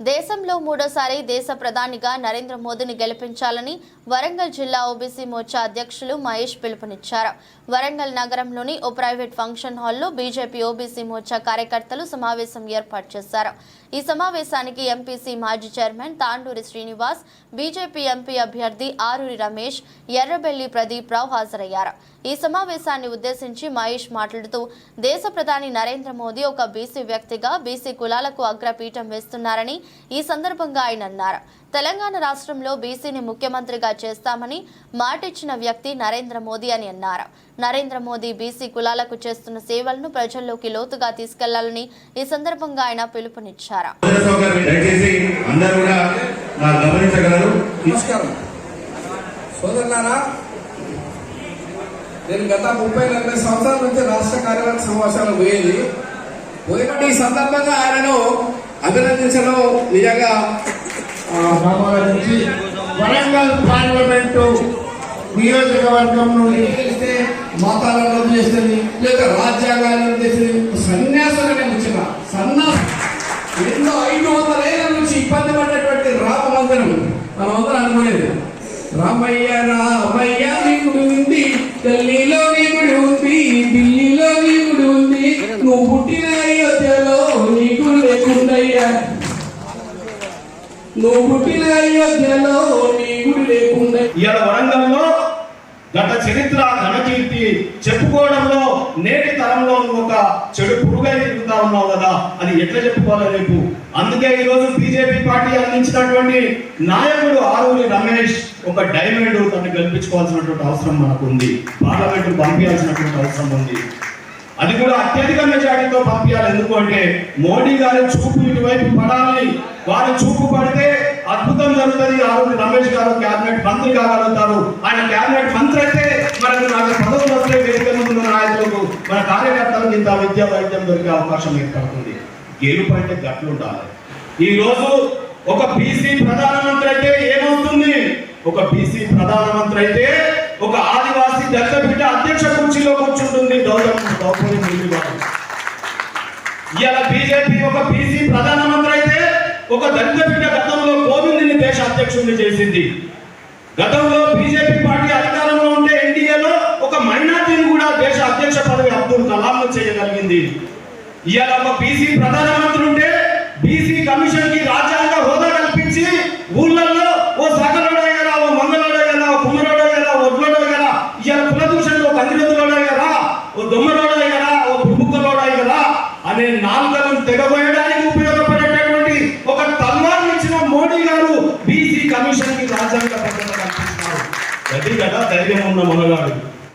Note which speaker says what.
Speaker 1: దేశంలో మూడోసారి దేశ ప్రధానిగా నరేంద్ర మోదీని గెలిపించాలని వరంగల్ జిల్లా ఓబీసీ మోర్చా అధ్యక్షులు మహేష్ పిలుపునిచ్చారు. వరంగల్ నగరంలోని ఓ ప్రైవేట్ ఫంక్షన్ హాల్లో బీజేపీ ఓబీసీ మోర్చా కార్యకర్తలు సమావేశం ఏర్పాటు చేశారు. ఈ సమావేశానికి ఎంపీసీ మాజీ chairman Tanduri Srinivas BJP MP అభ్యర్థి ఆరూరి రమేష్ ఎర్రబెల్లి ప్రదీప్ రావు హాజరయ్యారు. ఈ సమావేశాన్ని ఉద్దేశించి మహేష్ మాట్లాడుతూ దేశ ప్రధాని నరేంద్ర మోదీ ఒక బీసీ వ్యక్తిగా బీసీ కులాలకు అగ్రపీఠం వేస్తున్నారని ఈ సందర్భంగా ఆయన అన్నారు. తెలంగాణ రాష్ట్రంలో బీసీని ముఖ్యమంత్రిగా చేస్తామని మాటిచ్చిన వ్యక్తి నరేంద్ర మోదీ అని అన్నారు. నరేంద్ర మోదీ బీసీ కులాలకు చేస్తున్న సేవలను ప్రజల్లోకి లోతుగా తీసుకెళ్ళాలని ఈ సందర్భంగా ఆయన పిలుపునిచ్చారు.
Speaker 2: నేను గత ముప్పై నలభై సంవత్సరాల నుంచి రాష్ట్ర కార్యవర్గ సమావేశాలు పోయేది. పోయినట్టు ఈ సందర్భంగా ఆయనను అభినందించడం నిజంగా
Speaker 3: వరంగల్ పార్లమెంటు నియోజకవర్గం నుండి
Speaker 2: గెలిస్తే మతాలను రద్దు చేస్తుంది లేదా రాజ్యాంగాన్ని రద్దు చేస్తుంది సన్యాసాన్ని వచ్చిన సన్యాసం ఎన్నో ఐదు వందల ఏళ్ళ నుంచి ఇబ్బంది పడ్డటువంటి రామ మందిరం మనం అందరం అనుకునేది రామయ్య రామయ్య నీకు గుడి ఉంది. ఢిల్లీలో నువ్వు పుట్టిన అయోధ్యలో నీ గుడి లేకుండా.
Speaker 4: ఇవాళ వరంగల్లో గత చరిత్ర ఘనకీర్తి చెప్పుకోవడంలో నేటి తరంలో నువ్వు ఒక చెడు పురుగై తిరుగుతా ఉన్నావు కదా. అది ఎట్లా చెప్పుకోవాలి రేపు. అందుకే ఈ రోజు బీజేపీ పార్టీ అందించినటువంటి నాయకుడు ఆరూరి రమేష్ ఒక డైమండ్ తను గెలిపించుకోవాల్సినటువంటి అవసరం మనకు ఉంది పార్లమెంట్ పంపించాల్సినటువంటి అవసరం ఉంది. అది కూడా అత్యధిక మెజారిటీతో పంపించాలి. ఎందుకు అంటే మోడీ గారి చూపు ఇటువైపు పడాలి. వారి చూపు పడితే అద్భుతం జరుగుతుంది. ఆరోగ్య రమేష్ గారు క్యాబినెట్ మంత్రి కాగలుగుతారు. ఆయన క్యాబినెట్ మంత్రి అయితే మనకు నాకు పదవులు వస్తే వేదిక ముందు నాయకులకు మన కార్యకర్తలకు ఇంత విద్యా వైద్యం దొరికే అవకాశం ఏర్పడుతుంది. గెలుపు అంటే గట్లు ఉండాలి. ఈ రోజు ఒక బీసీ ప్రధానమంత్రి అయితే ఏమవుతుంది? ఒక బీసీ ప్రధానమంత్రి అయితే ఒక ఆదివాసీ దళిత బిడ్డ అధ్యక్ష కుర్చీలో కూర్చుంటుంది. ద్రౌపది ఇవాళ బీజేపీ ఒక బీసీ ప్రధానమంత్రి అయితే ఒక దళిత బిడ్డ గతంలో కోవింద్ని దేశ అధ్యక్షుడిని చేసింది. గతంలో బీజేపీ పార్టీ అధికారంలో ఉంటే ఎన్డీఏలో ఒక మైనార్టీని కూడా దేశ అధ్యక్ష పదవి అబ్దుల్ కలాం చేయగలిగింది. ఇవాళ ఒక బీసీ ప్రధానమంత్రి ఉంటే బీసీ కమిషన్ అనే నాలుగలను తెగబోయడానికి ఉపయోగపడేటటువంటి ఒక తల్వార్ ఇచ్చిన మోడీ గారు బీసీ కమిషన్కి రాజ్యాంగ భద్రత కల్పిస్తున్నారు. అది కదా ధైర్యం ఉన్న మనగాడు.